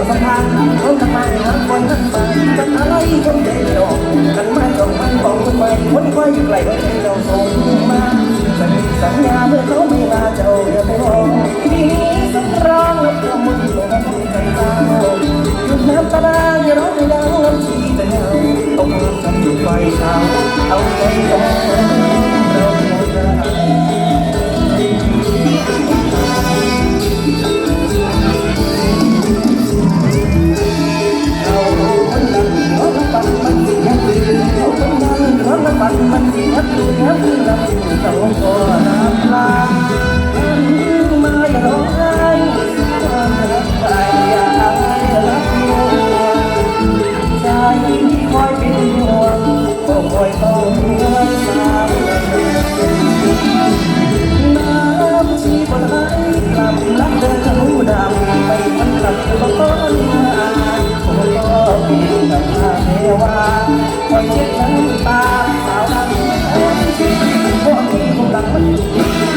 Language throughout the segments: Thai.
คนทำไมหาคนนั้นมามันอะไรคนใจไม่ออกกันมาจองมันบอกทำไมคนคอยอยู่ไกลก็ให้เราส่งมาสัญสัญญาเมื่อเขาไม่มาเจ้าอย่าไปบอกมีสักครั้งแล้วก็มึงลงใจเจ้าหยุดน้ำตาดาอย่าร้องให้ดังน้ำชีแต่เงาต้องทำอยู่ไฟเช้าเอาใจเร อยเช็ดน้ำตาสาวดำพวกนี้ผมดังมัน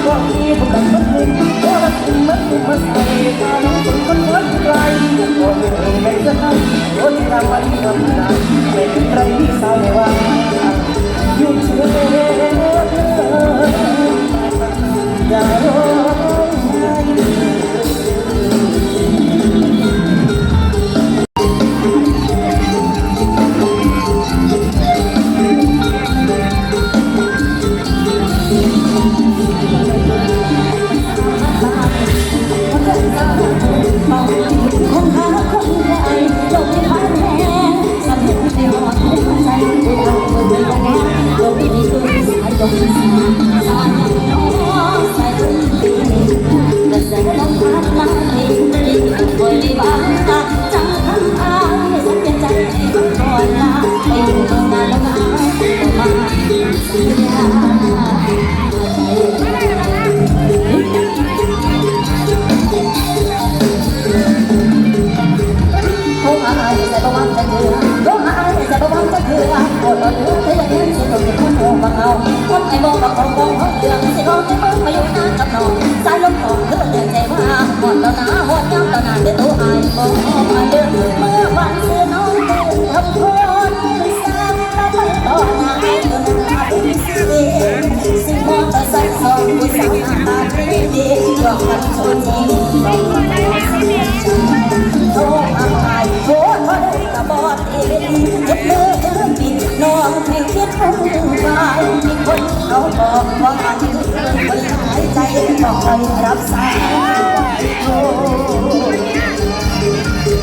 วกนี้ผมดังมันพวกมันมันมันใส่ตาน้ คอยดีบ้างจังคำอายสัญญาใจก่อนลาไปอยู่เมืองนานแล้วนะมาสัญญาโทรหาอายแต่บ่วางจะคือโทรหาอายแต่บ่วางจะคือปวดตอน เดินเมื่อวันเสื้อน้องตื่นทำคนสร้าตาไปต่อหาให้ตัวนั้นเป็นสิสิมอเตอร์ไซค์สองผู้สาวตาดีดีหลอกกันชนทีบ่เสียใจโอ้อได้กะบอดเองมองให้คิดคงวายมีคนเขาบอกว่าอันคือคนหายใจบอกคอยรับสายโอ้โดยที่หาอาจารย์ยาไอเพียงโดยที่หาอาจารย์ยาไอเพียงใจก็เพียงเราคงไม่บอกไม่ต้งเตียงสั่งหามาไอ้เมีย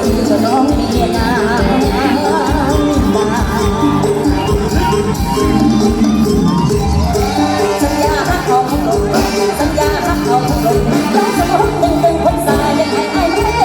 โดดใส่จะน้องเมียนาสัญญารักของลงสัญญารักของลงต้องสมตึงตึงคนสายยังไงไอ้เล่